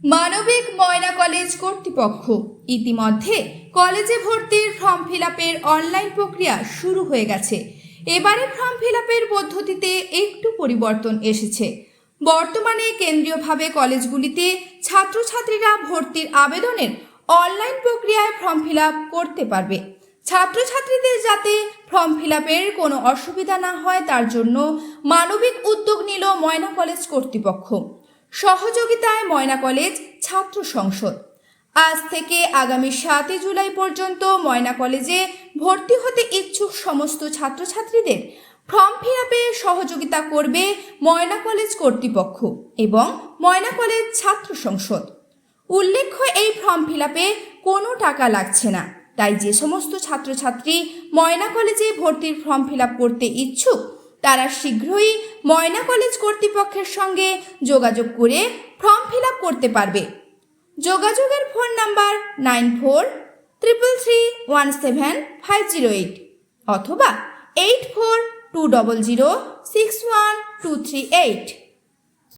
মানবিক ময়না কলেজ কর্তৃপক্ষ। ইতিমধ্যে কলেজে ভর্তির ফর্ম ফিল আপের অনলাইন প্রক্রিয়া শুরু হয়ে গেছে। এবারে ফর্ম ফিল আপের পদ্ধতিতে একটু পরিবর্তন এসেছে। বর্তমানে কেন্দ্রীয়ভাবে কলেজগুলিতে ছাত্রছাত্রীরা ভর্তির আবেদনের অনলাইন প্রক্রিয়ায় ফর্ম ফিল আপ করতে পারবে। ছাত্রছাত্রীদের যাতে ফর্ম ফিল আপের কোনো অসুবিধা না হয়, তার জন্য মানবিক উদ্যোগ নিল ময়না কলেজ কর্তৃপক্ষ। সহযোগিতায় ময়না কলেজ ছাত্র সংসদ। আজ থেকে আগামী সাতই জুলাই পর্যন্ত ময়না কলেজে ভর্তি হতে ইচ্ছুক সমস্ত ছাত্রছাত্রীদের ফর্ম ফিল আপে সহযোগিতা করবে ময়না কলেজ কর্তৃপক্ষ এবং ময়না কলেজ ছাত্র সংসদ। উল্লেখ্য, এই ফর্ম ফিল আপে কোনো টাকা লাগছে না। তাই যে সমস্ত ছাত্রছাত্রী ময়না কলেজে ভর্তির ফর্ম ফিল আপ করতে ইচ্ছুক, তারা শীঘ্রই ময়না কলেজ কর্তৃপক্ষের সঙ্গে যোগাযোগ করে ফর্ম ফিল করতে পারবে। যোগাযোগের phone number nine four triple three, one seven, five zero eight অথবা eight four two double zero, six one two three eight.